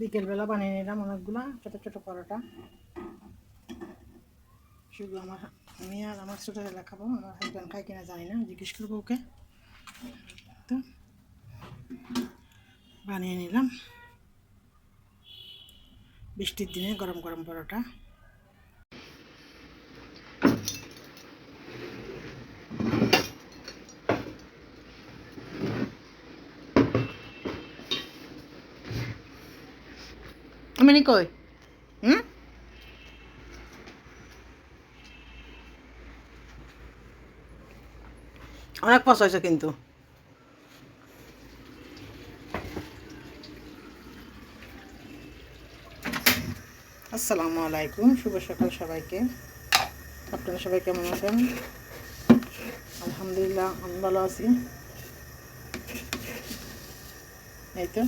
বিকেলবেলা বানিয়ে নিলাম অনেকগুলো, ছোটো ছোটো পরোটা। শুধু আমার আমি আর আমার ছোটো ছেলে খাব, আমার হাজব্যান্ড খাই কিনা জানি না, জিজ্ঞেস করব ওকে। তো বানিয়ে নিলাম। বৃষ্টির দিনে গরম গরম পরোটা। আমি কই হুম অনেক পয়সা হয়েছে কিন্তু। আসসালামু আলাইকুম, শুভ সকাল সবাইকে। আপনারা সবাই কেমন আছেন? আলহামদুলিল্লাহ, আমি ভালো আছি। এই তো।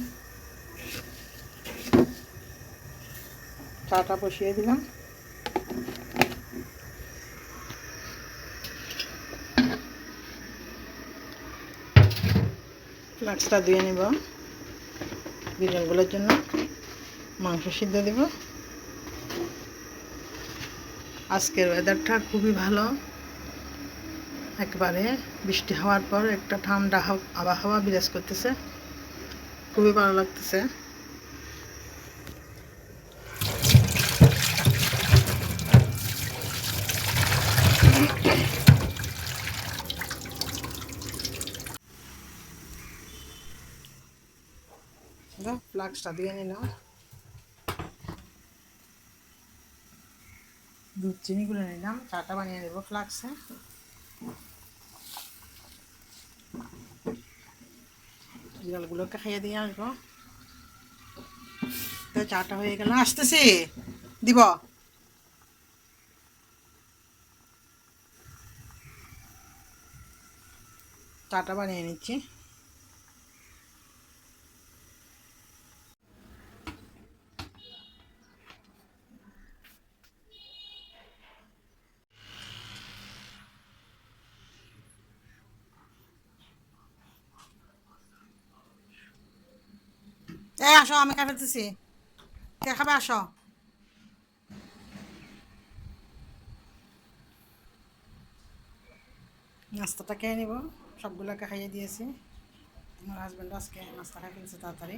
চাটা বসিয়ে দিলাম। ফ্লাক্সটা ধুয়ে নিব। বিরিয়ানিগুলোর জন্য মাংস সিদ্ধ দিব। আজকের ওয়েদারটা খুবই ভালো। একবারে বৃষ্টি হওয়ার পর একটা ঠান্ডা হাও- আবহাওয়া বিরাজ করতেছে। খুবই ভালো লাগতেছে। ফ্লাক্সটা দিয়ে নিলাম। দুধ চিনি গুলে নিলাম, চাটা বানিয়ে নেব ফ্লাক্সে। বিড়ালগুলোকে খাইয়ে দিয়ে আসব। তো চাটা হয়ে গেল, আসতেছি। দিব। চাটা বানিয়ে নিচ্ছি। এই, আসো, আমি খাই ফেলতেছি। কে খাবে, আসো। নাস্তাটা খেয়ে নিব, সবগুলোকে খাইয়ে দিয়েছি। আমার হাজব্যান্ড আজকে নাস্তা খাই ফেলছে তাড়াতাড়ি।